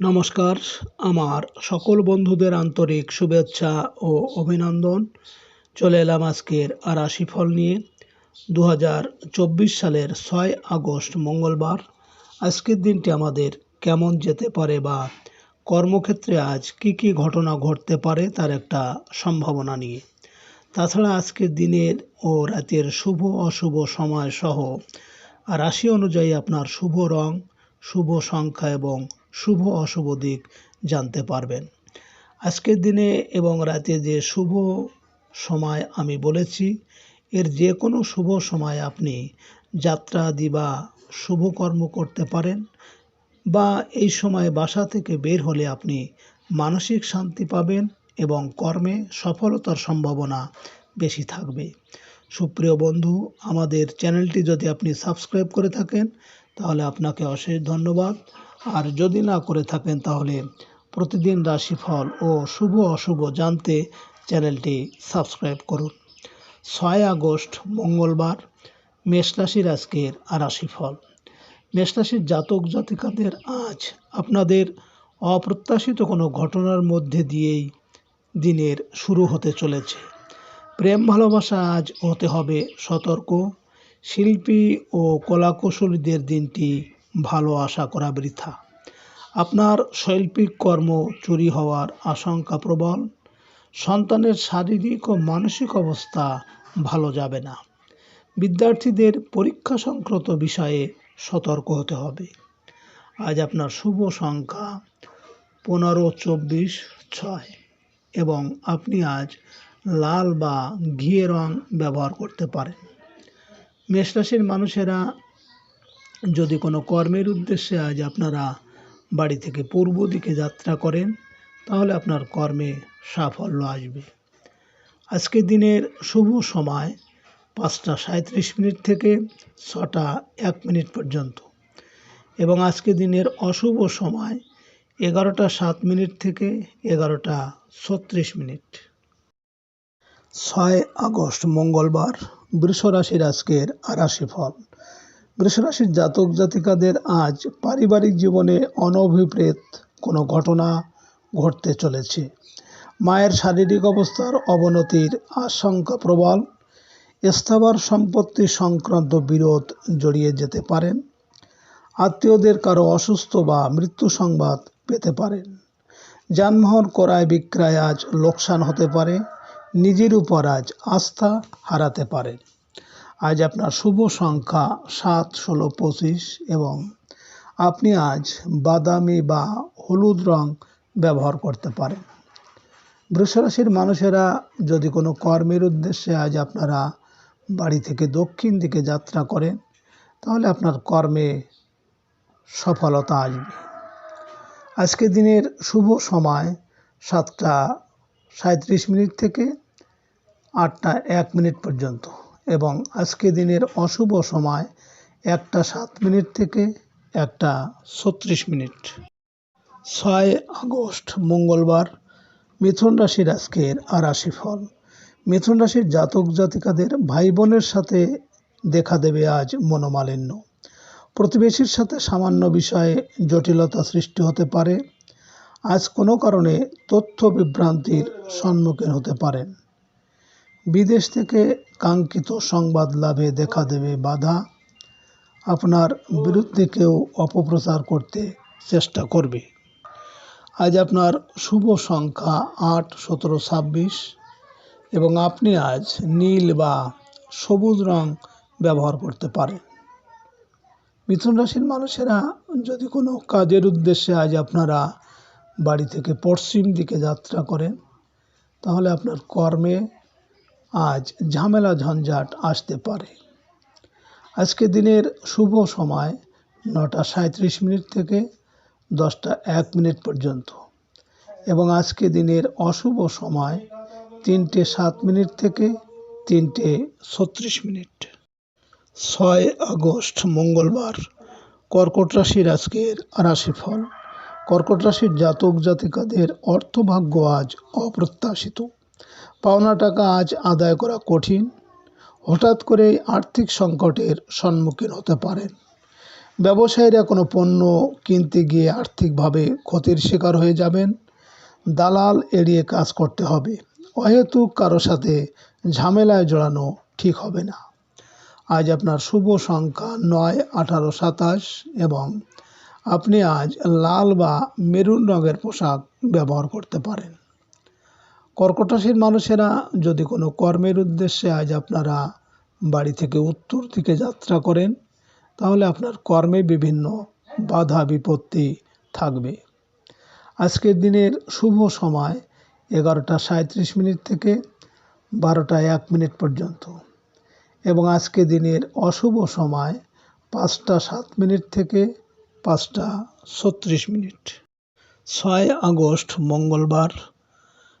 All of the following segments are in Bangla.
নমস্কার। আমার সকল বন্ধুদের আন্তরিক শুভেচ্ছা ও অভিনন্দন। চলে এলাম আজকের আর রাশিফল নিয়ে। দু হাজার চব্বিশ সালের ছয় আগস্ট মঙ্গলবার। আজকের দিনটি আমাদের কেমন যেতে পারে বা কর্মক্ষেত্রে আজ কি কি ঘটনা ঘটতে পারে তার একটা সম্ভাবনা নিয়ে। তাছাড়া আজকের দিনের ও রাতের শুভ অশুভ সময় সহ রাশি অনুযায়ী আপনার শুভ রং, শুভ সংখ্যা এবং শুভ অশুভ দিক জানতে পারবেন। আজকের দিনে এবং রাতে যে শুভ সময় আমি বলেছি, এর যে কোনো শুভ সময় আপনি যাত্রা আদি বা শুভ কর্ম করতে পারেন বা এই সময় বাসা থেকে বের হলে আপনি মানসিক শান্তি পাবেন এবং কর্মে সফলতার সম্ভাবনা বেশি থাকবে। সুপ্রিয় বন্ধু, আমাদের চ্যানেলটি যদি আপনি সাবস্ক্রাইব করে থাকেন, তাহলে আপনাকে অশেষ ধন্যবাদ। আর যদি না করে থাকেন তাহলে প্রতিদিন রাশিফল ও শুভ অশুভ জানতে চ্যানেলটি সাবস্ক্রাইব করুন। ছয় আগস্ট, মঙ্গলবার, মেষ রাশির আজকের রাশিফল। মেষ রাশির জাতক জাতিকাদের আজ আপনাদের অপ্রত্যাশিত কোনো ঘটনার মধ্যে দিয়েই দিনের শুরু হতে চলেছে। প্রেম ভালোবাসা আজ হতে হবে সতর্ক। শিল্পী ও কলাকুশলীদের দিনটি ভালো আশা করা বৃথা। আপনার শৈল্পিক কর্ম চুরি হওয়ার আশঙ্কা প্রবল। সন্তানের শারীরিক ও মানসিক অবস্থা ভালো যাবে না। বিদ্যার্থীদের পরীক্ষা সংক্রান্ত বিষয়ে সতর্ক হতে হবে। আজ আপনার শুভ সংখ্যা পনেরো, চব্বিশ, ছয় এবং আপনি আজ লাল বা ঘিয়ে রং ব্যবহার করতে পারেন। মেষরাশির মানুষেরা যদি কোনো কর্মের উদ্দেশ্যে আজ আপনারা বাড়ি থেকে পূর্ব দিকে যাত্রা করেন, তাহলে আপনার কর্মে সাফল্য আসবে। আজকে দিনের শুভ সময় পাঁচটা সাঁত্রিশ মিনিট থেকে ছটা এক মিনিট পর্যন্ত। এবং আজকে দিনের অশুভ সময় এগারোটা সাত মিনিট থেকে এগারোটা ছত্রিশ মিনিট। ছয় আগস্ট মঙ্গলবার বৃষরাশির আজকের রাশিফল। বৃষরাশির জাতক জাতিকাদের আজ পারিবারিক জীবনে অনভিপ্রেত কোনো ঘটনা ঘটতে চলেছে। মায়ের শারীরিক অবস্থার অবনতির আশঙ্কা প্রবল। স্থাবর সম্পত্তি সংক্রান্ত বিরোধ জড়িয়ে যেতে পারেন। আত্মীয়দের কারও অসুস্থ বা মৃত্যু সংবাদ পেতে পারেন। যানবাহন ক্রয় বিক্রয় আজ লোকসান হতে পারে। নিজের উপর আজ আস্থা হারাতে পারেন। আজ আপনার শুভ সংখ্যা সাত, ষোলো, পঁচিশ এবং আপনি আজ বাদামি বা হলুদ রং ব্যবহার করতে পারেন। বৃষরাশির মানুষেরা যদি কোনো কর্মের উদ্দেশ্যে আজ আপনারা বাড়ি থেকে দক্ষিণ দিকে যাত্রা করেন, তাহলে আপনার কর্মে সফলতা আসবে। আজকে দিনের শুভ সময় সাতটা সাঁত্রিশ মিনিট থেকে আটটা এক মিনিট পর্যন্ত। এবং আজকে দিনের অশুভ সময় একটা সাত মিনিট থেকে একটা ছত্রিশ মিনিট। ছয় আগস্ট, মঙ্গলবার, মিথুন রাশির আজকের আরাশি ফল মিথুন রাশির জাতক জাতিকাদের ভাই বোনের সাথে দেখা দেবে আজ মনোমালিন্য। প্রতিবেশীর সাথে সামান্য বিষয়ে জটিলতা সৃষ্টি হতে পারে। আজ কোনো কারণে তথ্য বিভ্রান্তির সম্মুখীন হতে পারেন। বিদেশ থেকে কাঙ্ক্ষিত সংবাদ লাভে দেখা দেবে বাধা। আপনার বিরুদ্ধে কেউ অপপ্রচার করতে চেষ্টা করবে। আজ আপনার শুভ সংখ্যা আট, সতেরো, ছাব্বিশ এবং আপনি আজ নীল বা সবুজ রং ব্যবহার করতে পারেন। মিথুন রাশির মানুষেরা, যদি কোনো কাজের উদ্দেশ্যে আজ আপনারা বাড়ি থেকে পশ্চিম দিকে যাত্রা করেন, তাহলে আপনার কর্মে আজ ঝামেলা ঝঞ্ঝাট আসতে পারে। আজকে দিনের শুভ সময় নটা সাঁত্রিশ মিনিট থেকে দশটা এক মিনিট পর্যন্ত এবং আজকে দিনের অশুভ সময় তিনটে সাত মিনিট থেকে তিনটে ছত্রিশ মিনিট। ছয় আগস্ট, মঙ্গলবার, কর্কট রাশির আজকের রাশিফল। কর্কট রাশির জাতক জাতিকাদের অর্থভাগ্য আজ অপ্রত্যাশিত। পাওনা টাকা আজ আদায় করা কঠিন। হঠাৎ করে আর্থিক সংকটের সম্মুখীন হতে পারেন। ব্যবসায়ীরা কোনো পণ্য কিনতে গিয়ে আর্থিকভাবে ক্ষতির শিকার হয়ে যাবেন। দালাল এড়িয়ে কাজ করতে হবে। অহেতুক কারও সাথে ঝামেলায় জড়ানো ঠিক হবে না। আজ আপনার শুভ সংখ্যা নয়, আঠারো, সাতাশ এবং আপনি আজ লাল বা মেরুন রঙের পোশাক ব্যবহার করতে পারেন। কর্কট রাশির মানুষেরা যদি কোনো কর্মের উদ্দেশ্যে আজ আপনারা বাড়ি থেকে উত্তর দিকে যাত্রা করেন, তাহলে আপনার কর্মে বিভিন্ন বাধা বিপত্তি থাকবে। আজকের দিনের শুভ সময় এগারোটা সাঁত্রিশ মিনিট থেকে বারোটা এক মিনিট পর্যন্ত এবং আজকে দিনের অশুভ সময় পাঁচটা সাত মিনিট থেকে পাঁচটা ছত্রিশ মিনিট। ছয় আগস্ট মঙ্গলবার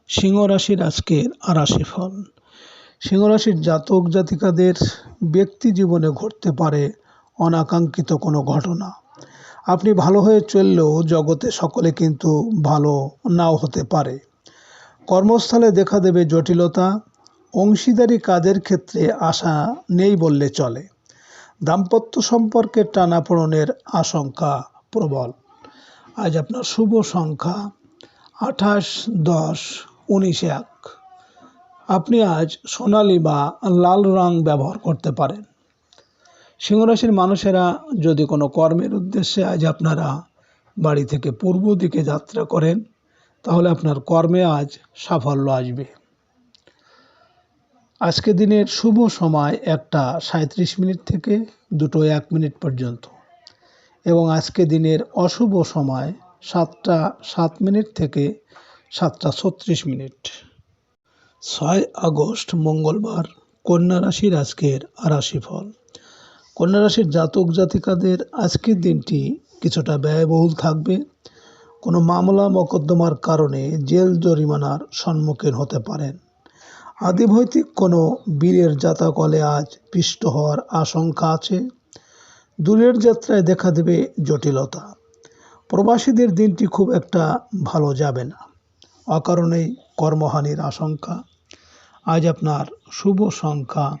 সিংহ রাশির আজকের আরাশি ফল সিংহ রাশির জাতক জাতিকাদের ব্যক্তি জীবনে ঘটতে পারে অনাকাঙ্ক্ষিত কোনো ঘটনা। আপনি ভালো হয়ে চললেও জগতে সকলে কিন্তু ভালো নাও হতে পারে। কর্মস্থলে দেখা দেবে জটিলতা, অংশীদারি কাজের ক্ষেত্রে আশা নেই বললে চলে। দাম্পত্য সম্পর্কে টানাপোড়নের আশঙ্কা প্রবল। আজ আপনার শুভ সংখ্যা আঠাশ, দশ উনিশ এক আপনি আজ সোনালি বা লাল রং ব্যবহার করতে পারেন। সিংহরাশির মানুষেরা যদি কোনো কর্মের উদ্দেশ্যে আজ আপনারা বাড়ি থেকে পূর্ব দিকে যাত্রা করেন, তাহলে আপনার কর্মে আজ সাফল্য আসবে। আজকে দিনের শুভ সময় একটা সাঁত্রিশ মিনিট থেকে দুটো এক মিনিট পর্যন্ত এবং আজকে দিনের অশুভ সময় সাতটা সাত মিনিট থেকে সাতটা ছত্রিশ মিনিট। ছয় আগস্ট, মঙ্গলবার, কন্যা রাশির আজকের রাশি ফল কন্যা রাশির জাতক জাতিকাদের আজকের দিনটি কিছুটা ব্যয়বহুল থাকবে। কোনো মামলা মকদ্দমার কারণে জেল জরিমানার সম্মুখীন হতে পারেন। আদিভৌতিক কোনো বীরের জাতকলে আজ পিষ্ট হওয়ার আশঙ্কা আছে। দূরের যাত্রায় দেখা দেবে জটিলতা। প্রবাসীদের দিনটি খুব একটা ভালো যাবে না। অকারণেই কর্মহানির আশঙ্কা। আজ আপনার শুভ সংখ্যা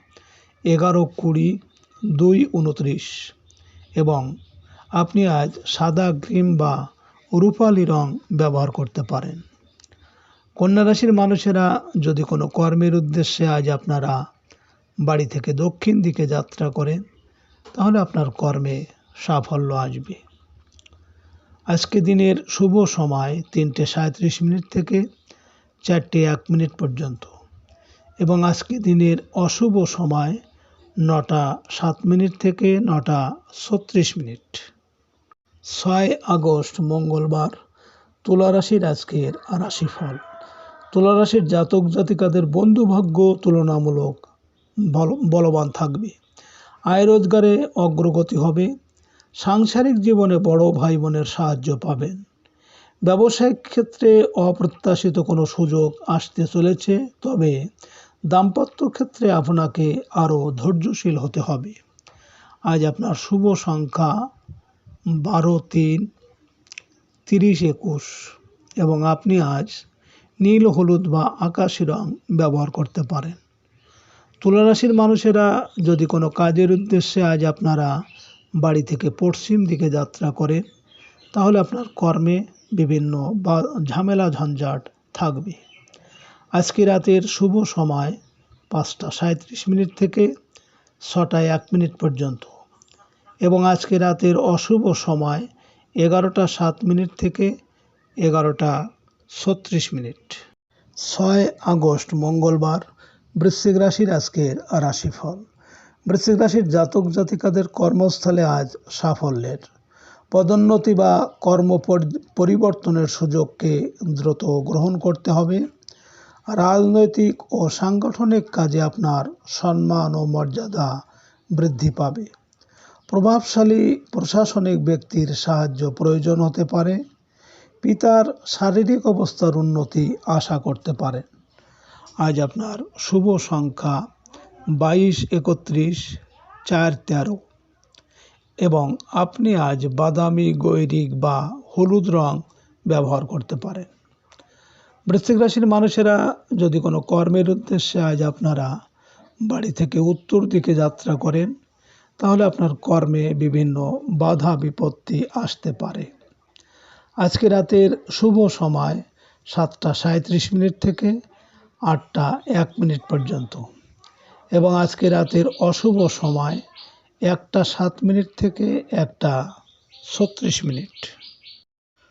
এগারো কুড়ি দুই উনত্রিশ এবং আপনি আজ সাদা ক্রিম বা রূপালি রং ব্যবহার করতে পারেন। কন্যা রাশির মানুষেরা যদি কোনো কর্মের উদ্দেশ্যে আজ আপনারা বাড়ি থেকে দক্ষিণ দিকে যাত্রা করেন, তাহলে আপনার কর্মে সাফল্য আসবে। আজকে দিনের শুভ সময় তিনটে সাঁত্রিশ মিনিট থেকে চারটে এক মিনিট পর্যন্ত এবং আজকে দিনের অশুভ সময় নটা সাত মিনিট থেকে নটা ছত্রিশ মিনিট। ছয় আগস্ট, মঙ্গলবার তুলা রাশির আজকের রাশিফল। তুলা রাশির জাতক জাতিকাদের বন্ধুভাগ্য তুলনামূলক বল- বলবান থাকবে। আয় রোজগারে অগ্রগতি হবে। সাংসারিক জীবনে বড় ভাই বোনের সাহায্য পাবেন। ব্যবসায়িক ক্ষেত্রে অপ্রত্যাশিত কোনো সুযোগ আসতে চলেছে, তবে দাম্পত্য ক্ষেত্রে আপনাকে আরও ধৈর্যশীল হতে হবে। আজ আপনার শুভ সংখ্যা বারো তিন তিরিশ একুশ এবং আপনি আজ নীল, হলুদ বা আকাশি রং ব্যবহার করতে পারেন। তুলারাশির মানুষেরা যদি কোনো কাজের উদ্দেশ্যে আজ আপনারা বাড়ি থেকে পশ্চিম দিকে যাত্রা করেন, তাহলে আপনার কর্মে বিভিন্ন বা ঝামেলা ঝঞ্ঝাট থাকবে। আজকে রাতের শুভ সময় পাঁচটা সাঁত্রিশ মিনিট থেকে ছটায় এক মিনিট পর্যন্ত। এবং আজকে রাতের অশুভ সময় এগারোটা সাত মিনিট থেকে এগারোটা ছত্রিশ মিনিট। ছয় আগস্ট মঙ্গলবার, বৃশ্চিক রাশির আজকের রাশিফল। বৃশ্চিক রাশির জাতক জাতিকাদের কর্মস্থলে আজ সাফল্যের পদোন্নতি বা কর্ম পরিবর্তনের সুযোগকে দ্রুত গ্রহণ করতে হবে। রাজনৈতিক ও সাংগঠনিক কাজে আপনার সম্মান ও মর্যাদা বৃদ্ধি পাবে। প্রভাবশালী প্রশাসনিক ব্যক্তির সাহায্য প্রয়োজন হতে পারে। পিতার শারীরিক অবস্থার উন্নতি আশা করতে পারেন। আজ আপনার শুভ সংখ্যা বাইশ একত্রিশ চার তেরো। এবং আপনি আজ বাদামি, গৈরিক বা হলুদ রং ব্যবহার করতে পারেন। বৃশ্চিক রাশির মানুষেরা যদি কোনো কর্মের উদ্দেশ্যে আজ আপনারা বাড়ি থেকে উত্তর দিকে যাত্রা করেন, তাহলে আপনার কর্মে বিভিন্ন বাধা, বিপত্তি আসতে পারে। আজকে রাতের শুভ সময় সাতটা সাঁত্রিশ মিনিট থেকে আটটা এক মিনিট পর্যন্ত। এবং আজকে রাতের অশুভ সময় একটা সাত মিনিট থেকে একটা ছত্রিশ মিনিট।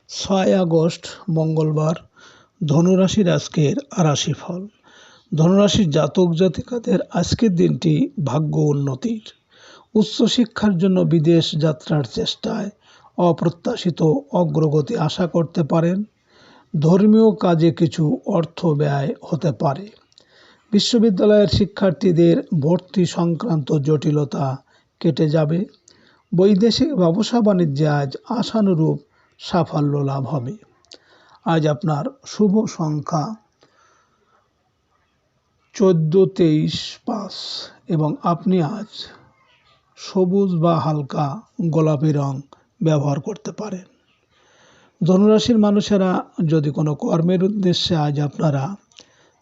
ছয় আগস্ট, মঙ্গলবার, ধনুরাশির আজকের আরাশি ফল ধনুরাশির জাতক জাতিকাদের আজকের দিনটি ভাগ্য উন্নতির। উচ্চশিক্ষার জন্য বিদেশ যাত্রার চেষ্টায় অপ্রত্যাশিত অগ্রগতি আশা করতে পারেন। ধর্মীয় কাজে কিছু অর্থ ব্যয় হতে পারে। বিশ্ববিদ্যালয়ের শিক্ষার্থীদের ভর্তি সংক্রান্ত জটিলতা কেটে যাবে। বৈদেশিক ব্যবসা বাণিজ্যে আজ আশানুরূপ সাফল্য লাভ হবে। আজ আপনার শুভ সংখ্যা চোদ্দ, তেইশ, পাঁচ এবং আপনি আজ সবুজ বা হালকা গোলাপি রং ব্যবহার করতে পারেন। ধনুরাশির মানুষেরা যদি কোনো কর্মের উদ্দেশ্যে আজ আপনারা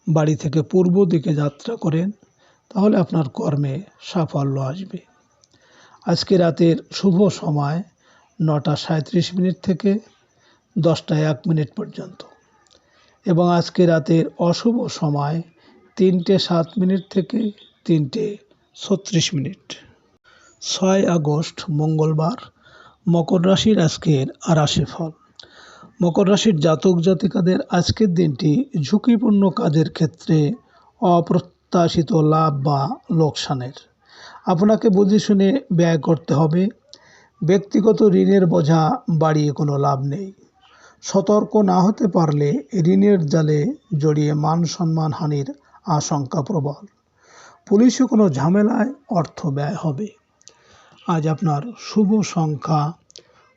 বাড়ি থেকে পূর্ব দিকে যাত্রা করেন, তাহলে আপনার কর্মে সাফল্য আসবে। আজকে রাতের শুভ সময় নটা সাঁত্রিশ মিনিট থেকে দশটা এক মিনিট পর্যন্ত। এবং আজকে রাতের অশুভ সময় তিনটে সাত মিনিট থেকে তিনটে ছত্রিশ মিনিট। ছয় আগস্ট মঙ্গলবার, মকর রাশির আজকের রাশি ফল। মকর রাশির জাতক জাতিকাদের আজকের দিনটি ঝুঁকিপূর্ণ কাজের ক্ষেত্রে অপ্রত্যাশিত লাভ বা লোকসানের। আপনাকে বুঝে শুনে ব্যয় করতে হবে। ব্যক্তিগত ঋণের বোঝা বাড়িয়ে কোনো লাভ নেই। সতর্ক না হতে পারলে ঋণের জালে জড়িয়ে মান সম্মান হানির আশঙ্কা প্রবল। পুলিশে কোনো ঝামেলায় অর্থ ব্যয় হবে। আজ আপনার শুভ সংখ্যা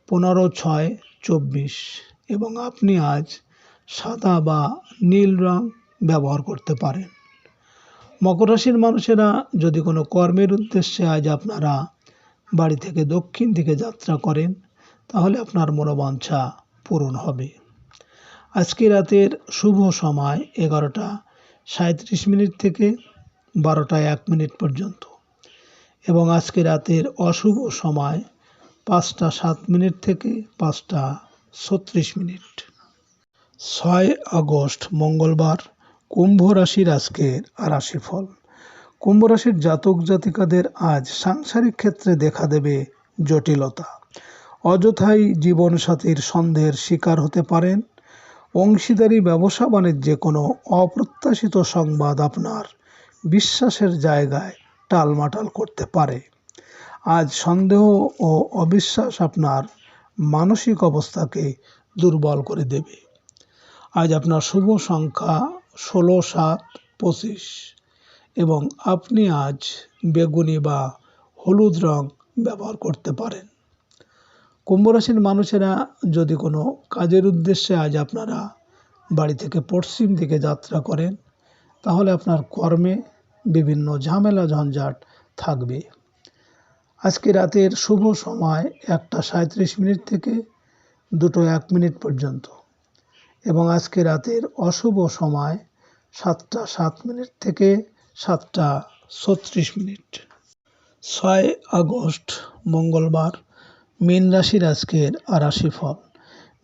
পনেরো ছয় চব্বিশ। এবং আপনি আজ সাদা বা নীল রং ব্যবহার করতে পারেন। মকর রাশির মানুষেরা যদি কোনো কর্মের উদ্দেশ্যে আজ আপনারা বাড়ি থেকে দক্ষিণ দিকে যাত্রা করেন, তাহলে আপনার মনোবাঞ্ছা পূরণ হবে। আজকে রাতের শুভ সময় এগারোটা সাঁত্রিশ মিনিট থেকে বারোটা এক মিনিট পর্যন্ত এবং আজকে রাতের অশুভ সময় পাঁচটা সাত মিনিট থেকে পাঁচটা ছত্রিশ মিনিট। ছয় আগস্ট, মঙ্গলবার, কুম্ভ রাশির আজকের রাশিফল। কুম্ভ রাশির জাতক জাতিকাদের আজ সাংসারিক ক্ষেত্রে দেখা দেবে জটিলতা। অযথাই জীবনসাথীর সন্দেহের শিকার হতে পারেন। অংশীদারি, ব্যবসা, বাণিজ্যে কোনো অপ্রত্যাশিত সংবাদ আপনার বিশ্বাসের জায়গায় টালমাটাল করতে পারে। আজ সন্দেহ ও অবিশ্বাস আপনার মানসিক অবস্থাকে দুর্বল করে দেবে। আজ আপনার শুভ সংখ্যা ষোলো, সাত, পঁচিশ এবং আপনি আজ বেগুনি বা হলুদ রং ব্যবহার করতে পারেন। কুম্ভ রাশির মানুষেরা যদি কোনো কাজের উদ্দেশ্যে আজ আপনারা বাড়ি থেকে পশ্চিম দিকে যাত্রা করেন, তাহলে আপনার কর্মে বিভিন্ন ঝামেলা, ঝঞ্ঝাট থাকবে। আজকে রাতের শুভ সময় একটা সাঁত্রিশ মিনিট থেকে দুটো এক মিনিট পর্যন্ত এবং আজকে রাতের অশুভ সময় সাতটা সাত মিনিট থেকে সাতটা ছত্রিশ মিনিট। ছয় আগস্ট, মঙ্গলবার, মীন রাশির আজকের রাশিফল।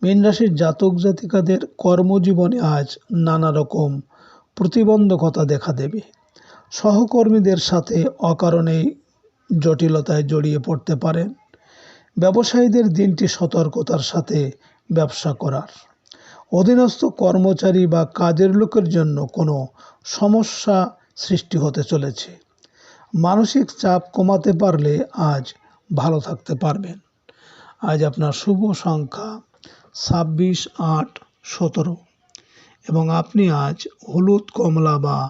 মীন রাশির জাতক জাতিকাদের কর্মজীবনে আজ নানা রকম প্রতিবন্ধকতা দেখা দেবে। সহকর্মীদের সাথে অকারণেই জটিলতায় জড়িয়ে পড়তে পারেন। ব্যবসায়ীদের দিনটি সতর্কতার সাথে ব্যবসা করার। অধীনস্থ কর্মচারী বা কাজের লোকের জন্য কোনো সমস্যা সৃষ্টি হতে চলেছে। মানসিক চাপ কমাতে পারলে আজ ভালো থাকতে পারবেন। আজ আপনার শুভ সংখ্যা ছাব্বিশ আট সতেরো এবং আপনি আজ হলুদ, কমলা বা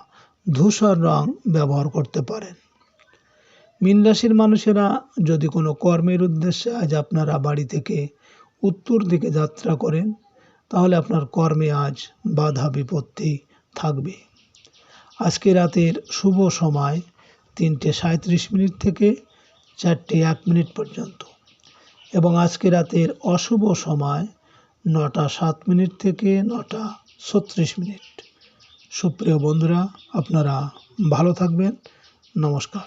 ধূসর রং ব্যবহার করতে পারেন। মীন রাশির মানুষেরা যদি কোনো কর্মের উদ্দেশ্যে আজ আপনারা বাড়ি থেকে উত্তর দিকে যাত্রা করেন, তাহলে আপনার কর্মে আজ বাধা বিপত্তি থাকবে। আজকে রাতের শুভ সময় তিনটে সাঁত্রিশ মিনিট থেকে চারটে এক মিনিট পর্যন্ত এবং আজকে রাতের অশুভ সময় নটা সাত মিনিট থেকে নটা ছত্রিশ মিনিট। সুপ্রিয় বন্ধুরা, আপনারা ভালো থাকবেন। নমস্কার।